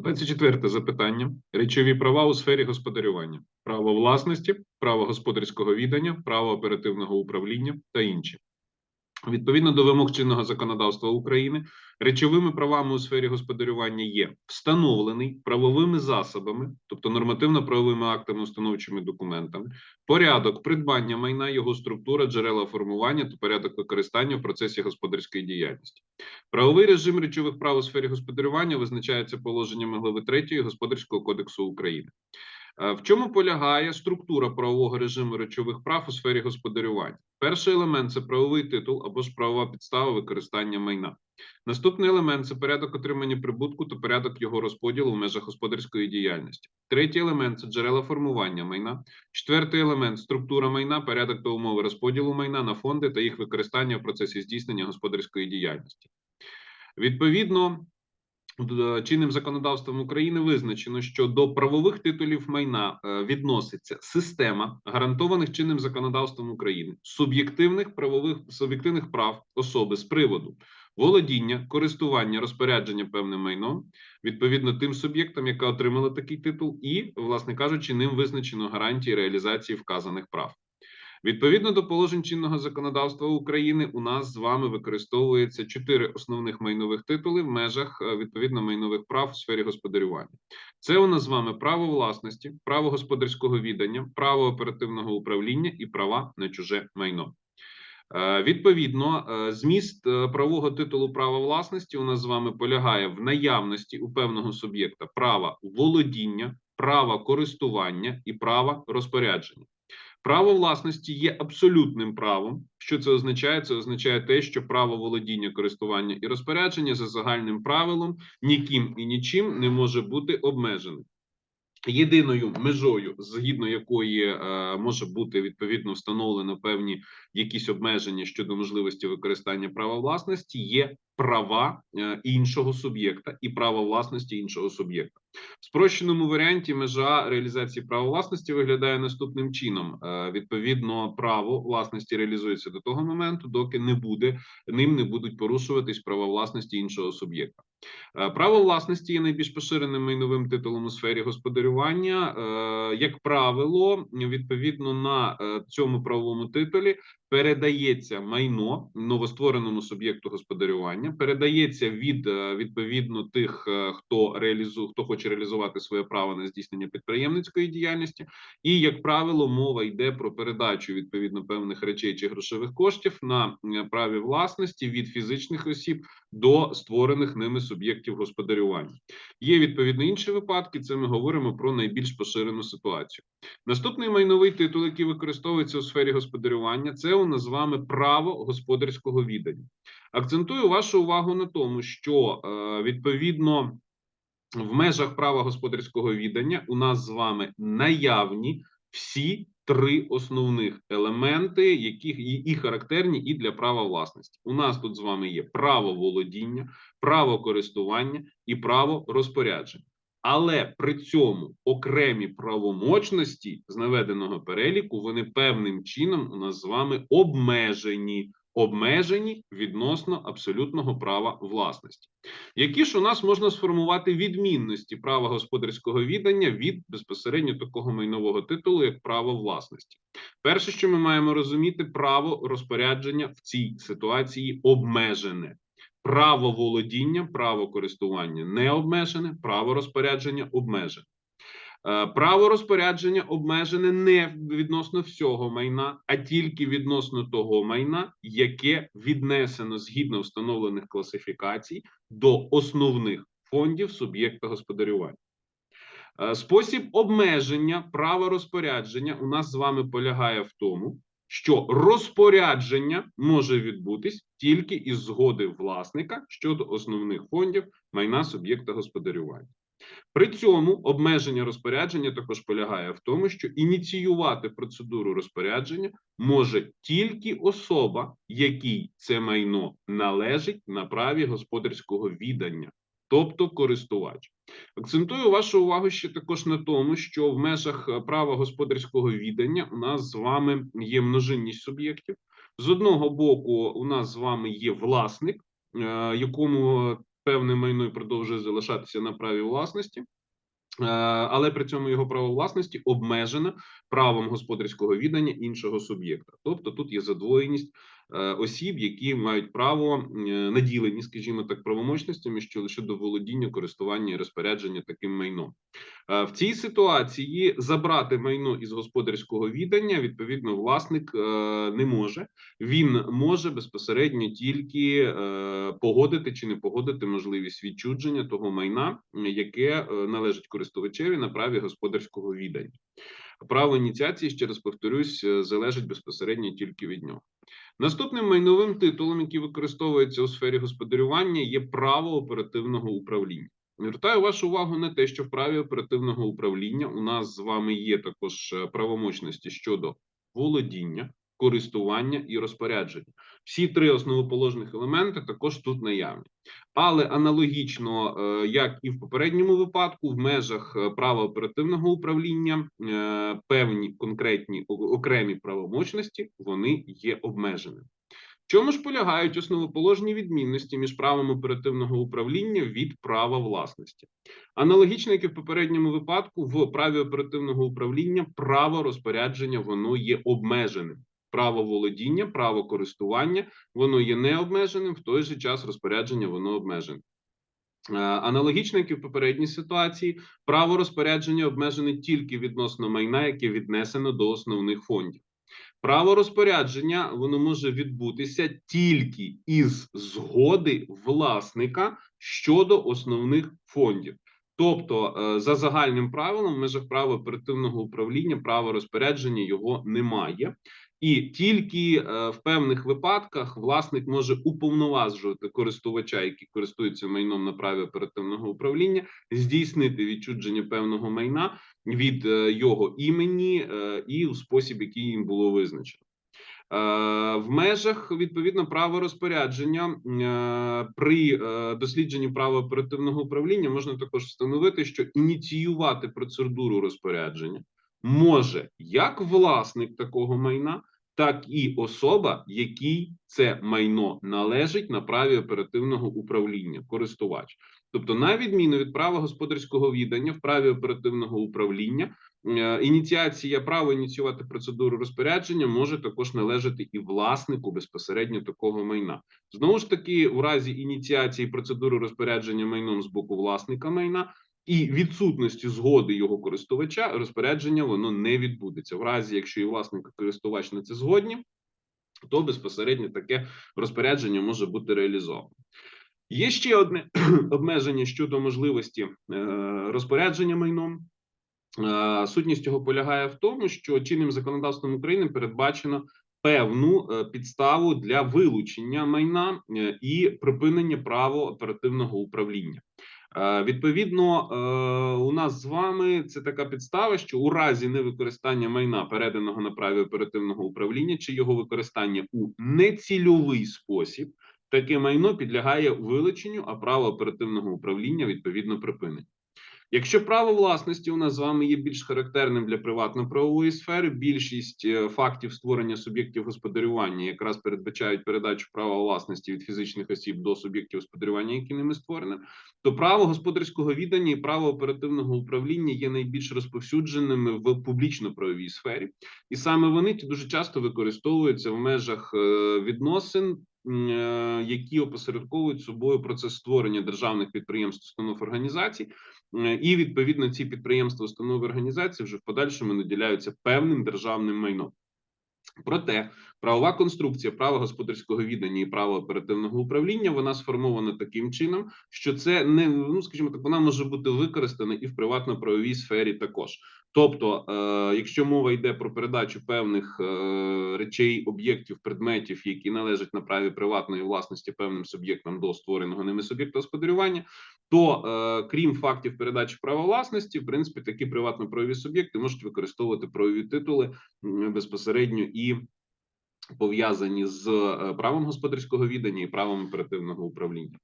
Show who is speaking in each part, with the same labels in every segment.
Speaker 1: 24 запитання. Речові права у сфері господарювання. Право власності, право господарського відання, право оперативного управління та інші. Відповідно до вимог чинного законодавства України, речовими правами у сфері господарювання є встановлений правовими засобами, тобто нормативно-правовими актами, установчими документами, порядок придбання майна, його структура, джерела формування та порядок використання в процесі господарської діяльності. Правовий режим речових прав у сфері господарювання визначається положеннями глави 3 Господарського кодексу України. Е, В чому полягає структура правового режиму речових прав у сфері господарювання? Перший елемент це правовий титул або ж правова підстава використання майна. Наступний елемент це порядок отримання прибутку та порядок його розподілу в межах господарської діяльності. Третій елемент це джерела формування майна. Четвертий елемент структура майна, порядок та умови розподілу майна на фонди та їх використання в процесі здійснення господарської діяльності. Відповідно, чинним законодавством України визначено, що до правових титулів майна е, відноситься система гарантованих чинним законодавством України суб'єктивних правових суб'єктивних прав особи з приводу володіння, користування, розпорядження певним майном відповідно тим суб'єктам, яка отримала такий титул, і, власне кажучи, ним визначено гарантії реалізації вказаних прав. Відповідно до положень чинного законодавства України, у нас з вами використовується чотири основних майнових титули в межах е, відповідно майнових прав у сфері господарювання. Це у нас з вами право власності, право господарського віддання, право оперативного управління і права на чуже майно. Е, Відповідно, е, зміст правового титулу права власності у нас з вами полягає в наявності у певного суб'єкта права володіння, права користування і права розпорядження. Право власності є абсолютним правом. Що це означає? Це означає те, що право володіння, користування і розпорядження за загальним правилом ніким і нічим не може бути обмеженим. Єдиною межою, згідно якої е, може бути відповідно встановлено певні якісь обмеження щодо можливості використання права власності, є права е, іншого суб'єкта і право власності іншого суб'єкта. В спрощеному варіанті межа реалізації права власності виглядає наступним чином: Е, відповідно, право власності реалізується до того моменту, доки не буде ним не будуть порушуватись права власності іншого суб'єкта. Е, Право власності є найбільш поширеним майновим титулом у сфері господарювання. Як правило, відповідно на цьому правовому титулі передається майно новоствореному суб'єкту господарювання, передається від е, відповідно тих, е, хто реалізує, хто хоче реалізувати своє право на здійснення підприємницької діяльності, і як правило, мова йде про передачу відповідно певних речей чи грошових коштів на е, праві власності від фізичних осіб до створених ними суб'єктів господарювання. Є відповідно інші випадки. Це ми говоримо про найбільш поширену ситуацію. Наступний майновий титул, який використовується у сфері господарювання, це у нас з вами право господарського відання. Акцентую вашу увагу на тому, що е, відповідно в межах права господарського відання у нас з вами наявні всі три основних елементи, які і, характерні і для права власності. У нас тут з вами є право володіння, право користування і право розпорядження. Але при цьому окремі правомочності з наведеного переліку вони певним чином у нас з вами обмежені, обмежені відносно абсолютного права власності. Які ж у нас можна сформувати відмінності права господарського віддання від безпосередньо такого майнового титулу, як право власності? Перше, що ми маємо розуміти, право розпорядження в цій ситуації обмежене. Право володіння, право користування не обмежене, право розпорядження обмежене. Е, Право розпорядження обмежене не відносно всього майна, а тільки відносно того майна, яке віднесено згідно встановлених класифікацій до основних фондів суб'єкта господарювання. Е, Спосіб обмеження права розпорядження у нас з вами полягає в тому, що розпорядження може відбутись тільки із згоди власника щодо основних фондів майна суб'єкта господарювання. При цьому обмеження розпорядження також полягає в тому, що ініціювати процедуру розпорядження може тільки особа, якій це майно належить на праві господарського віддання, тобто користувач. Акцентую вашу увагу ще також на тому, що в межах е, права господарського віддання у нас з вами є множинність суб'єктів. З одного боку, у нас з вами є власник, е, якому певне майно продовжує залишатися на праві власності. Е, але при цьому його право власності обмежено правом господарського віддання іншого суб'єкта. Тобто тут є задвоєність е, осіб, які мають право е, наділені, скажімо так, правомочностями що щодо володіння, користування і розпорядження таким майном. Е, В цій ситуації забрати майно із господарського віддання відповідно власник е, не може. Він може безпосередньо тільки е, погодити чи не погодити можливість відчудження того майна, яке е, належить користувачеві на праві господарського віддання. Право ініціації, ще раз повторюсь, е, залежить безпосередньо тільки від нього. Наступним майновим титулом, який використовується у сфері господарювання, є право оперативного управління. Звертаю вашу увагу на те, що в праві оперативного управління у нас з вами є також е, правомочності щодо володіння, користування і розпорядження. Всі три основоположних елементи також тут наявні. Але аналогічно, е, як і в попередньому випадку, в межах е, права оперативного управління е, певні конкретні окремі правомочності вони є обмеженими. В чому ж полягають основоположні відмінності між правом оперативного управління від права власності? Аналогічно, як і в попередньому випадку, в праві оперативного управління право розпорядження воно є обмеженим. Право володіння, право користування воно є необмеженим, в той же час розпорядження воно обмежене. Е, Аналогічно, як і в попередній ситуації, право розпорядження обмежене тільки відносно майна, яке віднесено до основних фондів. Право розпорядження воно може відбутися тільки із згоди власника щодо основних фондів. Тобто, е, за загальним правилом, в межах права оперативного управління право розпорядження його немає. І тільки е, в певних випадках власник може уповноважувати користувача, який користується майном на праві оперативного управління, здійснити відчудження певного майна від е, його імені е, і у спосіб, який їм було визначено. В межах відповідно права розпорядження при дослідженні права оперативного управління можна також встановити, що ініціювати процедуру розпорядження може як власник такого майна, так і особа, якій це майно належить на праві оперативного управління, користувач. Тобто, на відміну від права господарського віддання в праві оперативного управління, е, ініціація право ініціювати процедуру розпорядження може також належати і власнику безпосередньо такого майна. Знову ж таки, у разі ініціації процедури розпорядження майном з боку власника майна і відсутності згоди його користувача, розпорядження воно не відбудеться. В разі, якщо і власник і користувач на це згодні, то безпосередньо таке розпорядження може бути реалізовано. Є ще одне обмеження щодо можливості е, розпорядження майном. Е, Сутність цього полягає в тому, що чинним законодавством України передбачено певну е, підставу для вилучення майна і припинення права оперативного управління. Е, Відповідно, е, у нас з вами це така підстава, що у разі невикористання майна, переданого на праві оперативного управління, чи його використання у нецільовий спосіб, таке майно підлягає вилученню, а право оперативного управління відповідно припиненню. Якщо право власності у нас з вами є більш характерним для приватно-правової сфери, більшість е, фактів створення суб'єктів господарювання якраз передбачають передачу права власності від фізичних осіб до суб'єктів господарювання, які ними створені, то право господарського віддання і право оперативного управління є найбільш розповсюдженими в публічно-правовій сфері, і саме вони дуже часто використовуються в межах е, відносин. е, Які опосередковують собою процес створення державних підприємств, установ організацій, і відповідно ці підприємства, установи організації вже в подальшому наділяються певним державним майном. Проте правова конструкція права господарського віддання і права оперативного управління вона сформована таким чином, що це не ну скажімо так, вона може бути використана і в приватно-правовій сфері також. Тобто, е, якщо мова йде про передачу певних е, речей, об'єктів, предметів, які належать на праві приватної власності певним суб'єктам до створеного ними суб'єкта господарювання, то е, крім фактів передачі права власності, в принципі, такі приватно-правові суб'єкти можуть використовувати правові титули безпосередньо і пов'язані з е, правом господарського віддання і правом оперативного управління.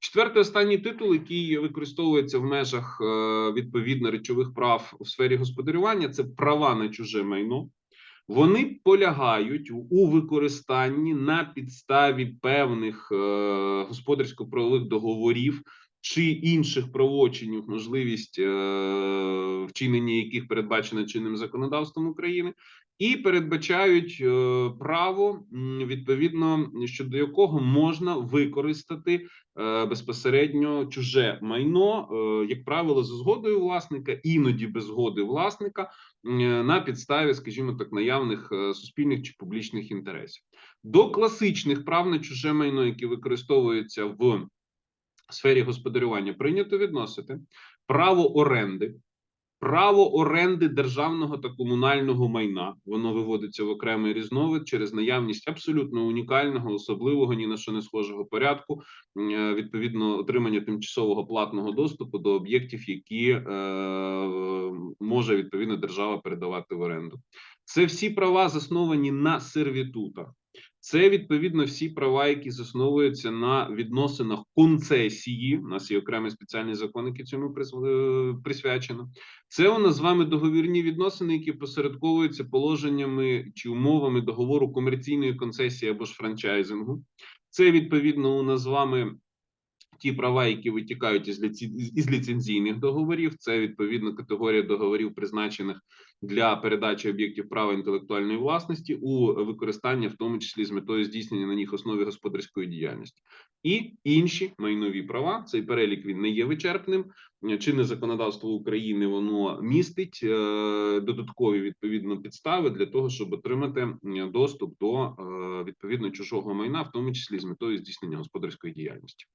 Speaker 1: Четвертий останній титул, який використовується в межах е, відповідно речових прав у сфері господарювання, це права на чуже майно. Вони полягають у використанні на підставі певних е, господарсько-правових договорів чи інших правочинів, можливість вчинення яких передбачено чинним законодавством України, і передбачають е, право відповідно щодо якого можна використати е, безпосередньо чуже майно, е, як правило, за згодою власника, іноді без згоди власника, на підставі, скажімо так, наявних суспільних чи публічних інтересів. До класичних прав на чуже майно, які використовуються в сфері господарювання, прийнято відносити право оренди. Право оренди державного та комунального майна воно виводиться в окремий різновид через наявність абсолютно унікального, особливого ні на що не схожого порядку, е, відповідно отримання тимчасового платного доступу до об'єктів, які е, може відповідно держава передавати в оренду. Це всі права засновані на сервітутах. Це відповідно всі права, які засновуються на відносинах концесії. У нас є окремий спеціальний закон, який цьому е, присвячено. Це у нас з вами договірні відносини, які посередковуються положеннями чи умовами договору комерційної концесії або ж франчайзингу. Це відповідно у нас з вами ті права, які витікають із ліцензійних договорів. Це відповідно категорія договорів, призначених для передачі об'єктів права інтелектуальної власності у використання, в тому числі з метою здійснення на них основі господарської діяльності, і інші майнові права. Цей перелік він не є вичерпним. Чинне законодавство України воно містить е, додаткові відповідно підстави для того, щоб отримати доступ до е, відповідно чужого майна, в тому числі з метою здійснення господарської діяльності.